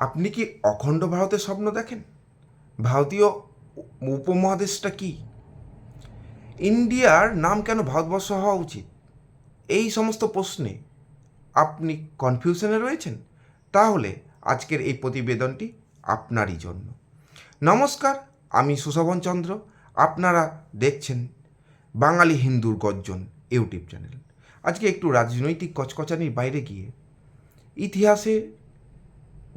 আপনি কি অখণ্ড ভারতের স্বপ্ন দেখেন? ভারতীয় উপমহাদেশটা কি? ইন্ডিয়ার নাম কেন ভারতবর্ষ হওয়া উচিত? এই সমস্ত প্রশ্নে আপনি কনফিউশনে রয়েছেন? তাহলে আজকের এই প্রতিবেদনটি আপনারই জন্য। নমস্কার, আমি সুশোভন চন্দ্র। আপনারা দেখছেন বাঙালি হিন্দুর গর্জন ইউটিউব চ্যানেল। আজকে একটু রাজনৈতিক কচকচানির বাইরে গিয়ে ইতিহাসে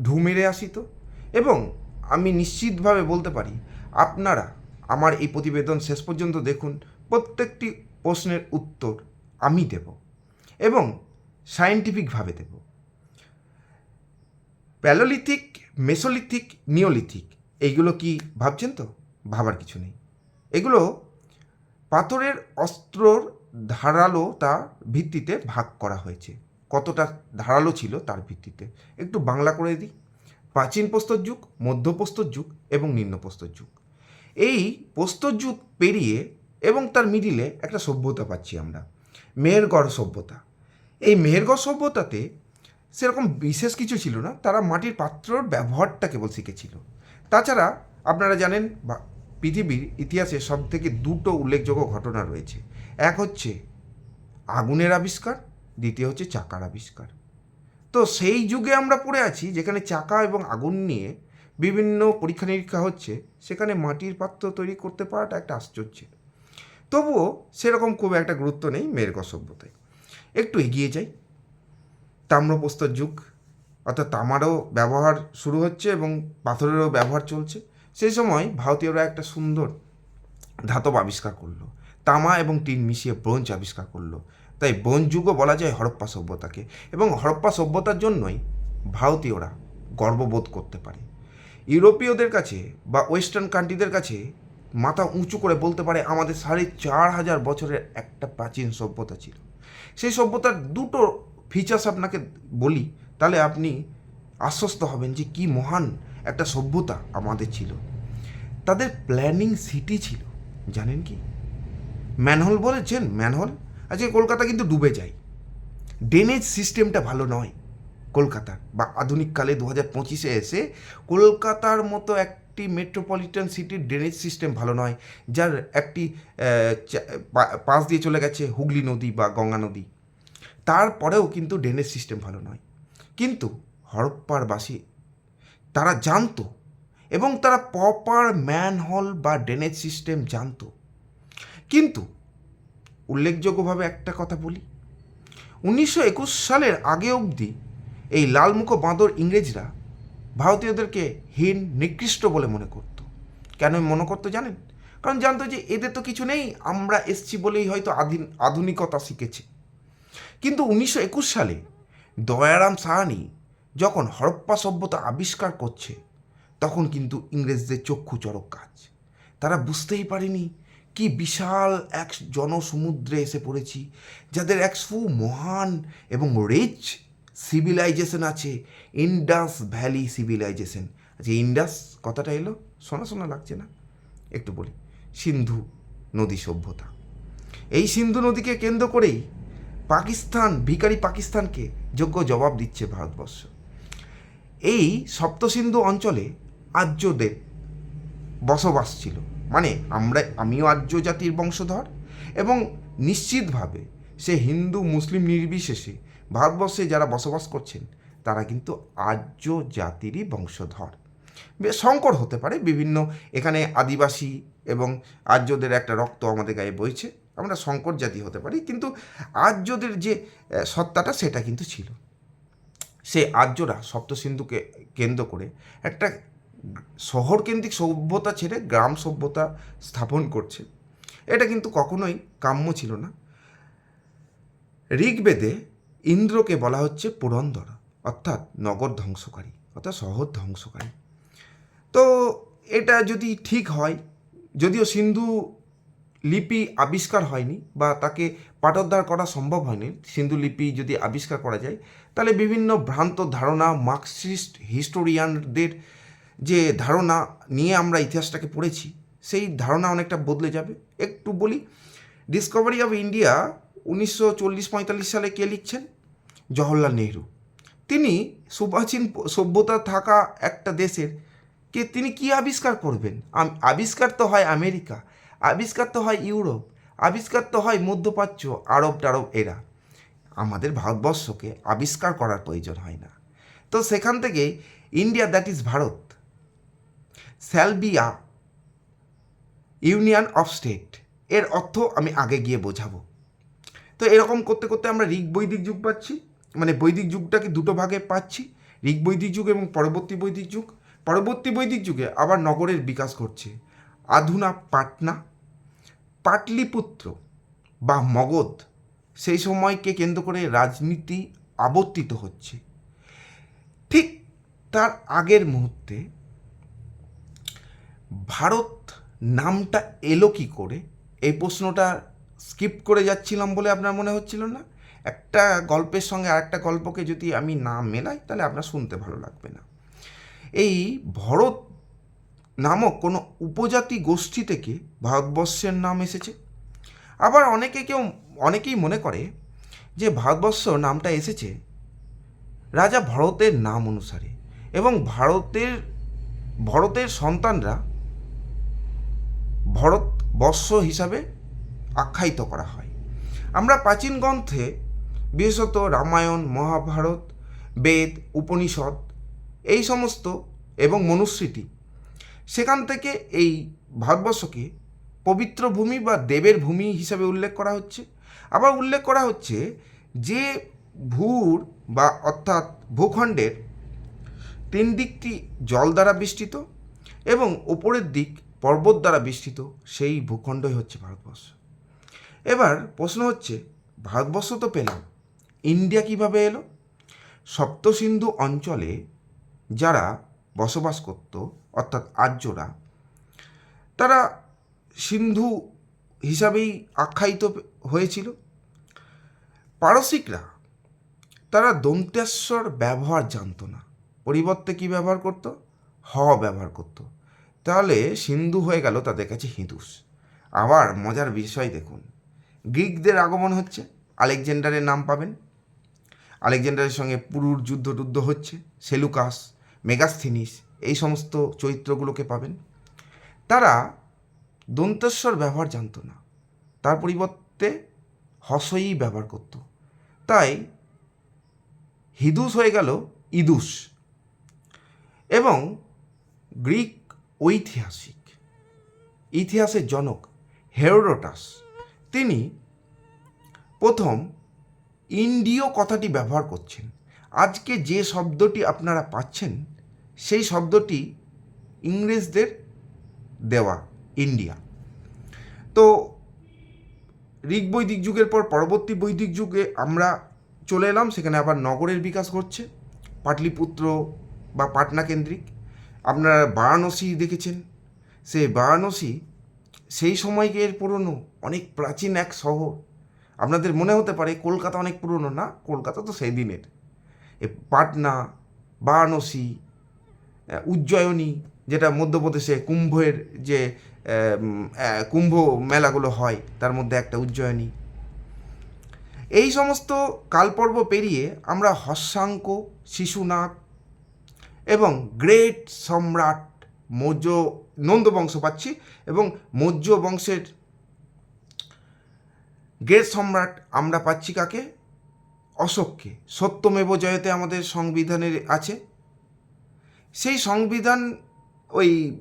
ঢু মেরে আসি তো? এবং আমি নিশ্চিতভাবে বলতে পারি, আপনারা আমার এই প্রতিবেদন শেষ পর্যন্ত দেখুন, প্রত্যেকটি প্রশ্নের উত্তর আমি দেব এবং সায়েন্টিফিকভাবে দেব। প্যালোলিথিক, মেসোলিথিক, নিওলিথিক, এইগুলো কি ভাবছেন তো? ভাবার কিছু নেই। এগুলো পাথরের অস্ত্রর ধারালোতা ভিত্তিতে ভাগ করা হয়েছে। কতটা ধারালো ছিল তার ভিত্তিতে। একটু বাংলা করে দিই। প্রাচীন প্রস্তর যুগ মধ্যপ্রস্তর যুগ এবং নিম্নপ্রস্তর যুগ। এই প্রস্তর যুগ পেরিয়ে এবং তার মিডিলে একটা সভ্যতা পাচ্ছি আমরা। মেহেরগড় সভ্যতা। এই মেহেরগড় সভ্যতাতে সেরকম বিশেষ কিছু ছিল না। তারা মাটির পাত্রর ব্যবহারটা কেবল শিখেছিল। তাছাড়া আপনারা জানেন পৃথিবীর ইতিহাসে সব থেকে দুটো উল্লেখযোগ্য ঘটনা রয়েছে। এক হচ্ছে আগুনের আবিষ্কার দ্বিতীয় হচ্ছে চাকার আবিষ্কার তো সেই যুগে আমরা পড়ে আছি যেখানে চাকা এবং আগুন নিয়ে বিভিন্ন পরীক্ষা নিরীক্ষা হচ্ছে, সেখানে মাটির পাত্র তৈরি করতে পারাটা একটা আশ্চর্য। তবুও সেরকম খুব একটা গুরুত্ব নেই মেরগড় সভ্যতায় একটু এগিয়ে যাই। তাম্রপ্রস্তর যুগ, অর্থাৎ তামারও ব্যবহার শুরু হচ্ছে এবং পাথরেরও ব্যবহার চলছে। সেই সময় ভারতীয়রা একটা সুন্দর ধাতব আবিষ্কার করল। তামা এবং টিন মিশিয়ে ব্রোঞ্জ আবিষ্কার করল। তাই ব্রোঞ্জ যুগও বলা যায় হরপ্পা সভ্যতাকে এবং হরপ্পা সভ্যতার জন্যই ভারতীয়রা গর্ববোধ করতে পারে। ইউরোপীয়দের কাছে বা ওয়েস্টার্ন কান্ট্রিদের কাছে মাথা উঁচু করে বলতে পারে আমাদের সাড়ে চার হাজার বছরের একটা প্রাচীন সভ্যতা ছিল। সেই সভ্যতার দুটো ফিচার্স আপনাকে বলি, তাহলে আপনি আশ্বস্ত হবেন যে কি মহান একটা সভ্যতা আমাদের ছিল। তাদের প্ল্যানিং সিটি ছিল, জানেন কি? ম্যানহোল বলেছেন? ম্যানহোল আজকে কলকাতা কিন্তু ডুবে যায়। ড্রেনেজ সিস্টেমটা ভালো নয় কলকাতার। বা আধুনিককালে দু হাজার পঁচিশে এসে কলকাতার মতো একটি মেট্রোপলিটন সিটির ড্রেনেজ সিস্টেম ভালো নয়, যার একটি পাশ দিয়ে চলে গেছে হুগলি নদী বা গঙ্গা নদী। তারপরেও কিন্তু ড্রেনেজ সিস্টেম ভালো নয়। কিন্তু হরপ্পার বাসী তারা জানতো এবং তারা প্রপার ম্যানহল বা ড্রেনেজ সিস্টেম জানতো। কিন্তু উল্লেখযোগ্যভাবে একটা কথা বলি। উনিশশো একুশ সালের আগে অবধি এই লালমুখ বাঁদর ইংরেজরা ভারতীয়দেরকে হীন, নিকৃষ্ট বলে মনে করত। কেন মনে করতো জানেন? কারণ জানতো যে এদের তো কিছু নেই, আমরা এসছি বলেই হয়তো আধুন আধুনিকতা শিখেছে। কিন্তু উনিশশো একুশ সালে দয়ারাম সাহানি যখন হরপ্পা সভ্যতা আবিষ্কার করছে, তখন কিন্তু ইংরেজদের চক্ষু চড়ক কাজ। তারা বুঝতেই পারেনি কি বিশাল এক জনসমুদ্রে এসে পড়েছি, যাদের এক সু মহান এবং রিচ সিভিলাইজেশন আছে ইন্ডাস ভ্যালি সিভিলাইজেশন আচ্ছা ইন্ডাস কথাটা এলো? শোনা শোনা লাগছে না? একটু বলি। সিন্ধু নদী সভ্যতা। এই সিন্ধু নদীকে কেন্দ্র করেই পাকিস্তান ভিকারি পাকিস্তানকে যোগ্য জবাব দিচ্ছে ভারতবর্ষ। এই সপ্তসিন্ধু অঞ্চলে আর্যদের বসবাস ছিল। মানে আমরা, আমিও আর্য জাতির বংশধর এবং নিশ্চিতভাবে সে হিন্দু, মুসলিম নির্বিশেষে ভারতবর্ষে যারা বসবাস করছেন, তারা কিন্তু আর্য জাতিরই বংশধর। বেশ সংকর হতে পারে বিভিন্ন, এখানে আদিবাসী এবং আর্যদের একটা রক্ত আমাদের গায়ে বইছে, আমরা সংকর জাতি হতে পারি, কিন্তু আর্যদের যে সত্তাটা সেটা কিন্তু ছিল। সে আর্যরা সপ্তসিন্ধুকে কেন্দ্র করে একটা শহর কেন্দ্রিক সভ্যতা ছেড়ে গ্রাম সভ্যতা স্থাপন করছে। এটা কিন্তু কখনোই কাম্য ছিল না। ঋগ্বেদে ইন্দ্রকে বলা হচ্ছে পুরন্দর, অর্থাৎ নগর ধ্বংসকারী, অর্থাৎ শহর ধ্বংসকারী। তো এটা যদি ঠিক হয়, যদিও সিন্ধু লিপি আবিষ্কার হয়নি বা তাকে পাঠোদ্ধার করা সম্ভব হয়নি, সিন্ধু লিপি যদি আবিষ্কার করা যায়, তাহলে বিভিন্ন ভ্রান্ত ধারণা, মার্কসিস্ট হিস্টোরিয়ানদের যে ধারণা নিয়ে আমরা ইতিহাসটাকে পড়েছি, সেই ধারণা অনেকটা বদলে যাবে। একটু বলি ডিসকভারি অফ ইন্ডিয়া উনিশশো চল্লিশ পঁয়তাল্লিশ সালে কে লিখছেন? জওহরলাল নেহরু। তিনি সুপ্রাচীন সভ্যতা থাকা একটা দেশের, কে তিনি কি আবিষ্কার করবেন? আবিষ্কার তো হয় আমেরিকা, আবিষ্কার তো হয় ইউরোপ, আবিষ্কার তো হয় মধ্যপ্রাচ্য, আরব টারব এরা। আমাদের ভারতবর্ষকে আবিষ্কার করার প্রয়োজন হয় না। তো সেখান থেকে India that is Bharat a union of state. এর অর্থ আমি আগে গিয়ে বোঝাবো। তো এরকম করতে করতে আমরা ঋগ বৈদিক যুগ পাচ্ছি মানে বৈদিক যুগটাকে দুটো ভাগে পাচ্ছি ঋগ বৈদিক যুগ এবং পরবর্তী বৈদিক যুগ। পরবর্তী বৈদিক যুগে আবার নগরের বিকাশ ঘটছে। আধুনা পাটনা, পাটলিপুত্র বা মগধ, সেই সময়কে কেন্দ্র করে রাজনীতি আবর্তিত হচ্ছে। ঠিক তার আগের মুহূর্তে ভারত নামটা এলো কি করে? এই প্রশ্নটা স্কিপ করে যাচ্ছিলাম বলে আপনার মনে হচ্ছিল না? একটা গল্পের সঙ্গে আরেকটা গল্পকে যদি আমি না মেলাই, তাহলে আপনার শুনতে ভালো লাগবে না। এই ভরত নামক কোনো উপজাতি গোষ্ঠী থেকে ভারতবর্ষের নাম এসেছে? আবার অনেকে কেউ, অনেকেই মনে করে যে ভারতবর্ষ নামটা এসেছে রাজা ভরতের নাম অনুসারে এবং ভারতের, ভরতের সন্তানরা ভরতবর্ষ হিসাবে আখ্যায়িত করা হয়। আমরা প্রাচীন গ্রন্থে বিশেষত রামায়ণ, মহাভারত, বেদ, উপনিষদ এই সমস্ত এবং মনুস্মৃতি সেখান থেকে এই ভারতবর্ষকে পবিত্র ভূমি বা দেবের ভূমি হিসাবে উল্লেখ করা হচ্ছে। আবার উল্লেখ করা হচ্ছে যে ভূর বা অর্থাৎ ভূখণ্ডের তিন দিকটি জল দ্বারা বেষ্টিত এবং ওপরের দিক পর্বত দ্বারা বিস্তৃত সেই ভূখণ্ডই হচ্ছে ভারতবর্ষ। এবার প্রশ্ন হচ্ছে, ভারতবর্ষ তো পেলাম, ইন্ডিয়া কীভাবে এলো? সপ্তসিন্ধু অঞ্চলে যারা বসবাস করত, অর্থাৎ আর্যরা, তারা সিন্ধু হিসাবেই আখ্যায়িত হয়েছিল। পারসিকরা, তারা দন্তেশ্বর ব্যবহার জানতো না। পরিবর্তে কি ব্যবহার করত? হ ব্যবহার করত। তাহলে সিন্ধু হয়ে গেল তাদের কাছে হিঁদুস। আবার মজার বিষয় দেখুন, গ্রিকদের আগমন হচ্ছে, আলেকজান্ডারের নাম পাবেন। আলেকজান্ডারের সঙ্গে পুরুর যুদ্ধ টুদ্ধ হচ্ছে, সেলুকাস, মেগাস্থিনিস, এই সমস্ত চরিত্রগুলোকে পাবেন। তারা দন্তেশ্বর ব্যবহার জানতো না, তার পরিবর্তে হসই ব্যবহার করত। তাই হিদুস হয়ে গেল ইদুস। এবং গ্রিক ঐতিহাসিক। ইতিহাসের জনক হেরোডোটাস, তিনি প্রথম ইন্ডিয় কথাটি ব্যবহার করছেন। আজকে যে শব্দটি আপনারা পাচ্ছেন, সেই শব্দটি ইংরেজদের দেওয়া ইন্ডিয়া। তো ঋগ বৈদিক যুগের পর পরবর্তী বৈদিক যুগে আমরা চলে এলাম, সেখানে আবার নগরের বিকাশ ঘটছে, পাটলিপুত্র বা পাটনা কেন্দ্রিক। আপনারা বারাণসী দেখেছেন? সেই বারাণসী সেই সময়কের পুরনো, অনেক প্রাচীন এক শহর। আপনাদের মনে হতে পারে কলকাতা অনেক পুরনো, না? কলকাতা তো সেই দিনের এ পাটনা, বারাণসী উজ্জয়িনী, যেটা মধ্যপ্রদেশে কুম্ভের যে কুম্ভ মেলাগুলো হয়, তার মধ্যে একটা উজ্জয়িনী। এই সমস্ত কালপর্ব পেরিয়ে আমরা হর্ষাঙ্ক শিশুনাথ এবং গ্রেট সম্রাট মৌর্য, নন্দ বংশ পাচ্ছি এবং মৌর্য বংশের গ্রেট সম্রাট আমরা পাচ্ছি কাকে? অশোককে। সত্যমেব জয়তে আমাদের সংবিধানের আছে। সেই সংবিধান ওই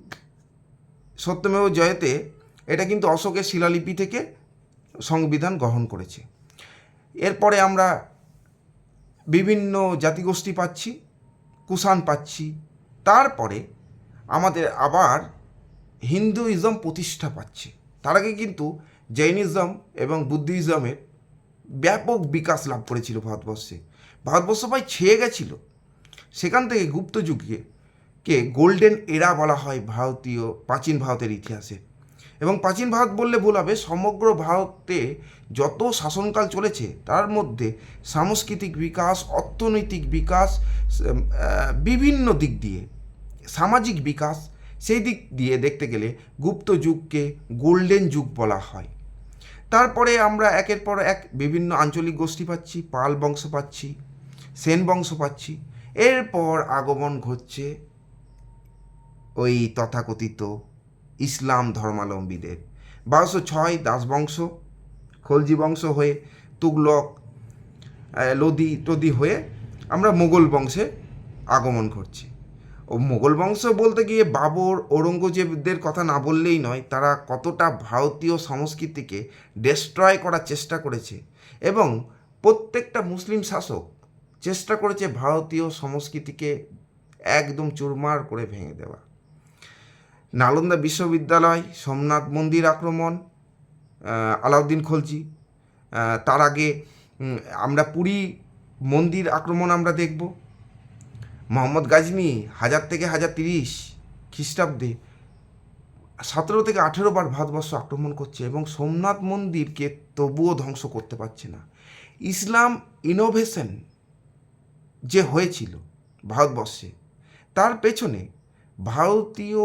সত্যমেব জয়তে এটা কিন্তু অশোকের শিলালিপি থেকে সংবিধান গ্রহণ করেছে। এরপরে আমরা বিভিন্ন জাতিগোষ্ঠী পাচ্ছি। কুষাণ পাচ্ছি। তারপরে আমাদের আবার হিন্দুইজম প্রতিষ্ঠা পাচ্ছে। তার আগে কিন্তু জৈনিজম এবং বুদ্ধিজমের ব্যাপক বিকাশ লাভ করেছিল ভারতবর্ষে। ভারতবর্ষ প্রায় ছেয়ে গেছিল। সেখান থেকে গুপ্ত যুগে কে গোল্ডেন এরা বলা হয় ভারতীয়, প্রাচীন ভারতের ইতিহাসে। এবং প্রাচীন ভারত বললে ভুল হবে, সমগ্র ভারতে যত শাসনকাল চলেছে, তার মধ্যে সাংস্কৃতিক বিকাশ, অর্থনৈতিক বিকাশ বিভিন্ন দিক দিয়ে, সামাজিক বিকাশ, সেই দিক দিয়ে দেখতে গেলে গুপ্ত যুগকে গোল্ডেন যুগ বলা হয়। তারপরে আমরা একের পর এক বিভিন্ন আঞ্চলিক গোষ্ঠী পাচ্ছি, পাল বংশ পাচ্ছি, সেন বংশ পাচ্ছি। এরপর আগমন ঘটছে ওই তথাকথিত ইসলাম ধর্মাবলম্বীদের বারোশো ছয় দাসবংশ, খলজি বংশ হয়ে তুগলক লোদি টদি হয়ে আমরা মোগল বংশে আগমন করছি। ও মোগল বংশ বলতে গিয়ে বাবর, ঔরঙ্গজেবদের কথা না বললেই নয়, তারা কতটা ভারতীয় সংস্কৃতিকে ডেস্ট্রয় করার চেষ্টা করেছে এবং প্রত্যেকটা মুসলিম শাসক চেষ্টা করেছে ভারতীয় সংস্কৃতিকে একদম চুরমার করে ভেঙে দেওয়া নালন্দা বিশ্ববিদ্যালয়, সোমনাথ মন্দির আক্রমণ আলাউদ্দিন খলজি। তার আগে আমরা পুরী মন্দির আক্রমণ আমরা দেখব। মোহাম্মদ গাজনি হাজার থেকে হাজার তিরিশ খ্রিস্টাব্দে সতেরো থেকে আঠেরো বার ভারতবর্ষ আক্রমণ করছে এবং সোমনাথ মন্দিরকে তবুও ধ্বংস করতে পারছে না। ইসলাম ইনোভেশন যে হয়েছিল ভারতবর্ষে, তার পেছনে ভারতীয়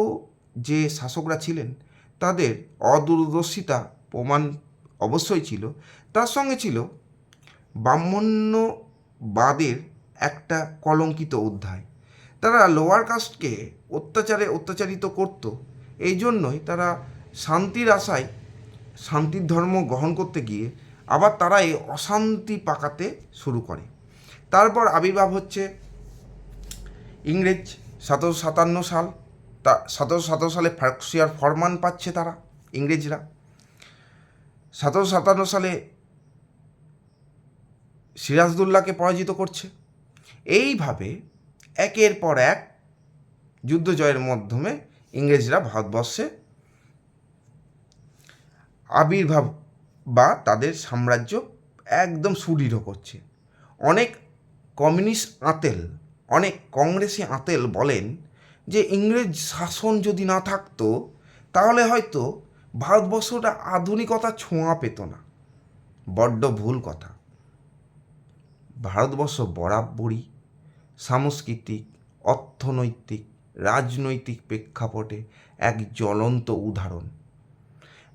যে শাসকরা ছিলেন, তাদের অদূরদর্শিতা প্রমাণ অবশ্যই ছিল। তার সঙ্গে ছিল ব্রাহ্মণ্যবাদের একটা কলঙ্কিত অধ্যায়। তারা লোয়ার কাস্টকে অত্যাচারে অত্যাচারিত করত। এই জন্যই তারা শান্তির আশায় শান্তির ধর্ম গ্রহণ করতে গিয়ে আবার তারা এই অশান্তি পাকাতে শুরু করে। তারপর আবির্ভাব হচ্ছে ইংরেজ সতেরোশো সাতান্ন সাল। তা সতেরোশো সতেরো সালে ফার্কশিয়ার ফরমান পাচ্ছে তারা, ইংরেজরা। সতেরোশো সাতান্ন সালে সিরাজদুল্লাহকে পরাজিত করছে। এইভাবে একের পর এক যুদ্ধ জয়ের মাধ্যমে ইংরেজরা ভারতবর্ষে আবির্ভাব বা তাদের সাম্রাজ্য একদম সুদৃঢ় করছে। অনেক কমিউনিস্ট আঁতেল, অনেক কংগ্রেসি আঁতেল বলেন যে ইংরেজ শাসন যদি না থাকতো, তাহলে হয়তো ভারতবর্ষটা আধুনিকতা ছোঁয়া পেত না। বড্ড ভুল কথা। ভারতবর্ষ বরাবরই সাংস্কৃতিক, অর্থনৈতিক, রাজনৈতিক প্রেক্ষাপটে এক জ্বলন্ত উদাহরণ।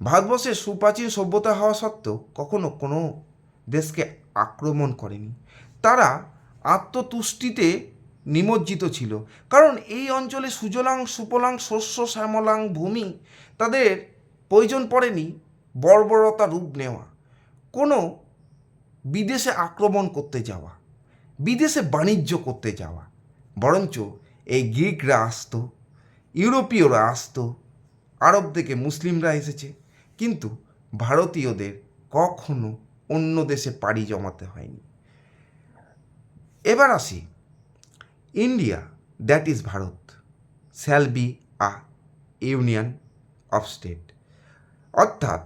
ভারতবর্ষের সুপ্রাচীন সভ্যতা হওয়া সত্ত্বেও কখনো কোনো দেশকে আক্রমণ করেনি। তারা আত্মতুষ্টিতে নিমজ্জিত ছিল। কারণ এই অঞ্চলে সুজলাং, সুপলাং, শস্য, শ্যামলাং, ভূমি তাদের প্রয়োজন পড়েনি বর্বরতা রূপ নেওয়া। কোনো বিদেশে আক্রমণ করতে যাওয়া, বিদেশে বাণিজ্য করতে যাওয়া, বরঞ্চ এই গ্রিকরা আসতো, ইউরোপীয়রা আসতো, আরব থেকে মুসলিমরা এসেছে, কিন্তু ভারতীয়দের কখনো অন্য দেশে পাড়ি জমাতে হয়নি। এবার আসি India that is Bharat shall be a union of state অর্থাৎ,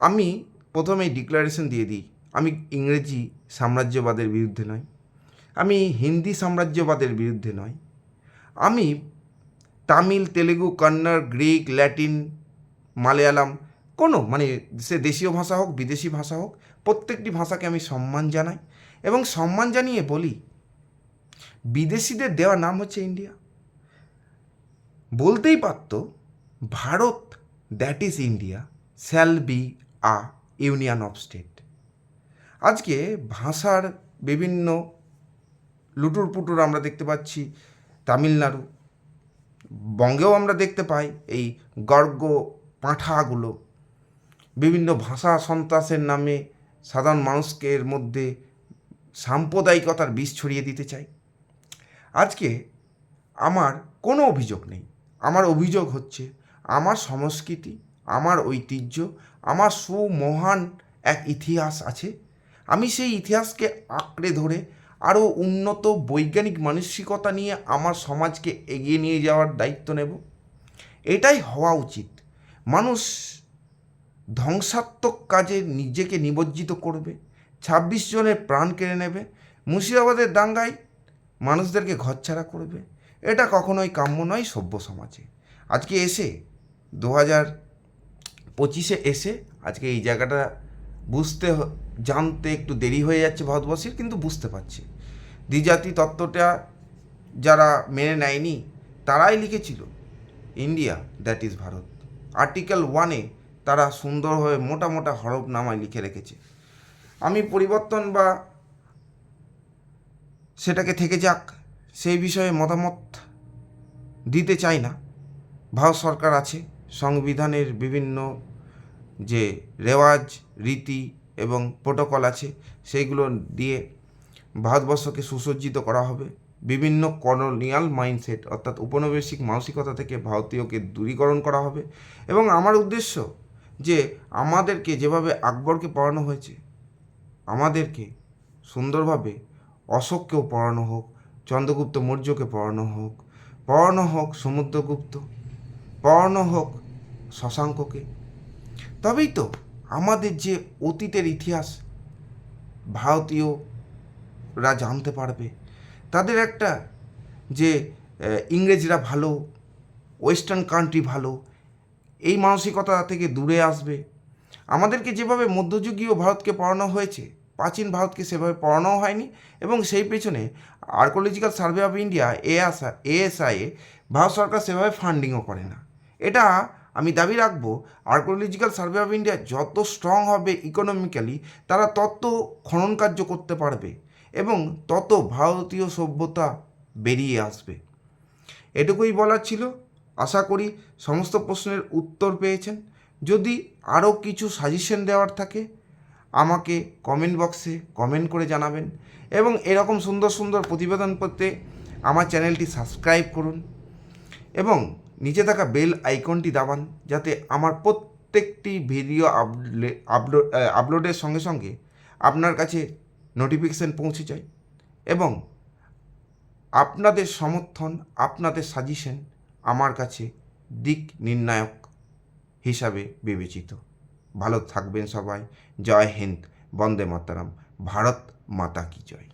আমি প্রথমেই ডিক্লারেশন দিয়ে দিই, আমি ইংরেজি সাম্রাজ্যবাদের বিরুদ্ধে নয় আমি হিন্দি সাম্রাজ্যবাদের বিরুদ্ধে নয় আমি তামিল, তেলেগু, কন্নড়, গ্রিক, ল্যাটিন, মালয়ালাম, কোনো মানে সে দেশীয় ভাষা হোক, বিদেশি ভাষা হোক, প্রত্যেকটি ভাষাকে আমি সম্মান জানাই এবং সম্মান জানিয়ে বলি বিদেশিদের দেওয়া নাম হচ্ছে ইন্ডিয়া। বলতেই পারতো, Bharat that is India shall be a union of state আজকে ভাষার বিভিন্ন লুটুর পুটুর আমরা দেখতে পাচ্ছি, তামিলনাড়ু। বঙ্গেও আমরা দেখতে পাই এই গর্গ পাঁঠাগুলো। বিভিন্ন ভাষা সন্ত্রাসের নামে সাধারণ মানুষকে মধ্যে সাম্প্রদায়িকতার বিষ ছড়িয়ে দিতে চাই আজকে আমার কোনো অভিযোগ নেই। আমার অভিযোগ হচ্ছে, আমার সংস্কৃতি, আমার ঐতিহ্য, আমার সুমহান এক ইতিহাস আছে। আমি সেই ইতিহাসকে আঁকড়ে ধরে আরও উন্নত বৈজ্ঞানিক মানসিকতা নিয়ে আমার সমাজকে এগিয়ে নিয়ে যাওয়ার দায়িত্ব নেব। এটাই হওয়া উচিত। মানুষ ধ্বংসাত্মক কাজে নিজেকে নিমজ্জিত করবে, ছাব্বিশ জনের প্রাণ কেড়ে নেবে। মুর্শিদাবাদের দাঙ্গায় মানুষদেরকে ঘরছাড়া করবে। এটা কখনোই কাম্য নয় সভ্য সমাজে। আজকে এসে দু হাজার পঁচিশে এসে আজকে এই জায়গাটা বুঝতে জানতে একটু দেরি হয়ে যাচ্ছে ভারতবর্ষের, কিন্তু বুঝতে পারছি। দ্বিজাতি তত্ত্বটা যারা মেনে নেয়নি, তারাই লিখেছিল, India, that is Bharat. Article ওয়ানে তারা সুন্দরভাবে মোটা মোটা হরফ নামায় লিখে রেখেছে। আমি পরিবর্তন বা সেটাকে থেকে যাক, সেই বিষয়ে মতামত দিতে চাই না। ভারত সরকার আছে, সংবিধানের বিভিন্ন যে রেওয়াজ, রীতি এবং প্রোটোকল আছে, সেইগুলো দিয়ে ভারতবর্ষকে সুসজ্জিত করা হবে। বিভিন্ন কলোনিয়াল মাইন্ডসেট, অর্থাৎ উপনিবেশিক মানসিকতা থেকে ভারতীয়কে দূরীকরণ করা হবে এবং আমার উদ্দেশ্য যে আমাদেরকে যেভাবে আকবরকে পড়ানো হয়েছে, আমাদেরকে সুন্দরভাবে অশোককেও পড়ানো হোক, চন্দ্রগুপ্ত মৌর্যকে পড়ানো হোক পড়ানো হোক সমুদ্রগুপ্ত, পড়ানো হোক শশাঙ্ককে। তবেই তো আমাদের যে অতীতের ইতিহাস ভারতীয়রা জানতে পারবে। তাদের একটা যে ইংরেজরা ভালো, ওয়েস্টার্ন কান্ট্রি ভালো, এই মানসিকতা থেকে দূরে আসবে। আমাদেরকে যেভাবে মধ্যযুগীয় ভারতকে পড়ানো হয়েছে প্রাচীন ভারতকে সেভাবে পড়ানোও হয়নি এবং সেই পেছনে আর্কোলজিক্যাল সার্ভে অফ ইন্ডিয়া এএসআ এএসআইয়ে ভারত সরকার সেভাবে ফান্ডিংও করে না। এটা আমি দাবি রাখব আর্কোলজিক্যাল সার্ভে অফ ইন্ডিয়া যত স্ট্রং হবে ইকোনমিক্যালি তারা তত খনন কার্য করতে পারবে এবং তত ভারতীয় সভ্যতা বেরিয়ে আসবে। এটুকুই বলার ছিল। আশা করি সমস্ত প্রশ্নের উত্তর পেয়েছেন। যদি আরও কিছু সাজেশন দেওয়ার থাকে আমাকে কমেন্ট বক্সে কমেন্ট করে জানাবেন এবং এরকম সুন্দর সুন্দর প্রতিবেদন পেতে আমার চ্যানেলটি সাবস্ক্রাইব করুন এবং নিচে থাকা বেল আইকনটি দাবান যাতে আমার প্রত্যেকটি ভিডিও আপলোড আপলোডের সঙ্গে সঙ্গে আপনার কাছে নোটিফিকেশান পৌঁছে যায় এবং আপনাদের সমর্থন, আপনাদের সাজেশন আমার কাছে দিক নির্ণায়ক হিসাবে বিবেচিত। ভালো থাকবেন সবাই। জয় হিন্দ বন্দে মাতারাম। ভারত মাতা কি জয়।